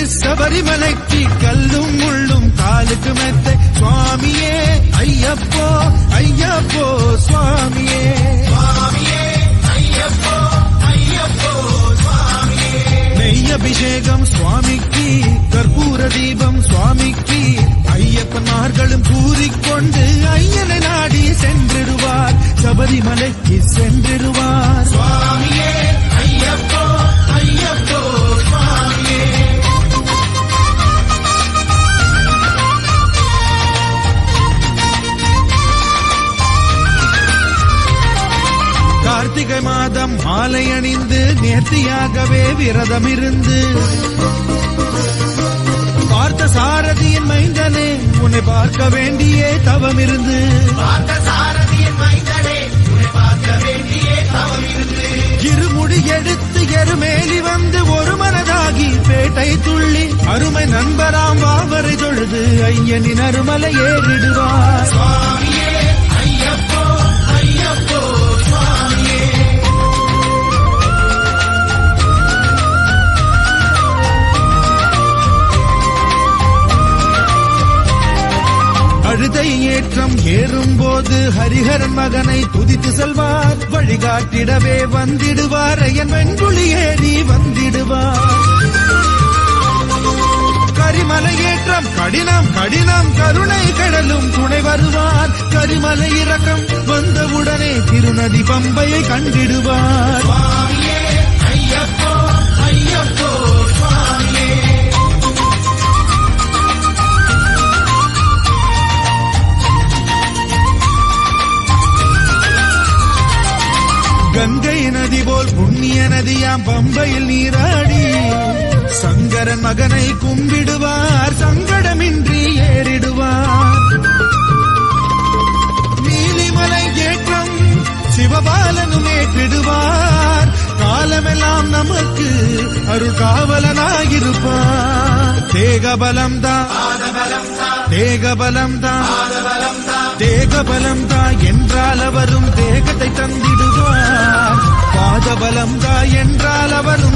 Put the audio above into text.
பள்ளிக்கட்டு சபரிமலைக்கு கல்லும் முள்ளும் காலுக்கு மெத்தை. சுவாமியே ஐயப்போ ஐயப்போ சுவாமியே. சுவாமியே ஐயப்போ ஐயப்போ சுவாமியே. நெய் அபிஷேகம் சுவாமிக்கு கற்பூர தீபம் சுவாமிக்கு. ஐயப்பன்மார்களும் கூறிக்கொண்டு ஐயனை நாடி சென்றிடுவார். சபரிமலைக்கு சென்றிடுவார். சுவாமியே கார்த்திகை மாதம் மாலை அணிந்து நேர்த்தியாகவே விரதம் இருந்து பார்த்த சாரதியின் மைந்தனே உன்னை பார்க்க வேண்டியே தவம் இருந்து இருமுடி எடுத்து எருமேலி வந்து ஒரு மனதாகி பேட்டை துள்ளி அருமை நண்பராம் வாவரை தொழுது ஐயனின் அருமலை ஏறிடுவார் அழுதை ஏற்றம் ஏறும்போது ஹரிஹரன் மகனை துதித்து செல்வார். வழிகாட்டிடவே வந்திடுவார். என் வெண்குழி ஏறி வந்திடுவார். கரிமலை ஏற்றம் கடினம் கடினம் கருணை கடலும் துணை வருவார். கரிமலை இறக்கம் வந்தவுடனே திருநதி பம்பையை கண்டிடுவார். கங்கை நதி போல் புண்ணிய நதியாம் பம்பையில் நீராடி. சங்கரன் மகனை கும்பிடுவார் சங்கடமின்றி ஏறிடுவார். நீலிமலை ஏற்றம் சிவபாலனும் ஏற்றிடுவார் காலமெல்லாம் நமக்கு அருள் காவலனாயிருப்பார். தேகபலம் தான் பாதபலம் தேகபலம் தான். பாதபலம் தா என்றால் அவரும் தேகத்தை தந்திடுவார். பாதபலம் தா என்றால் அவரும்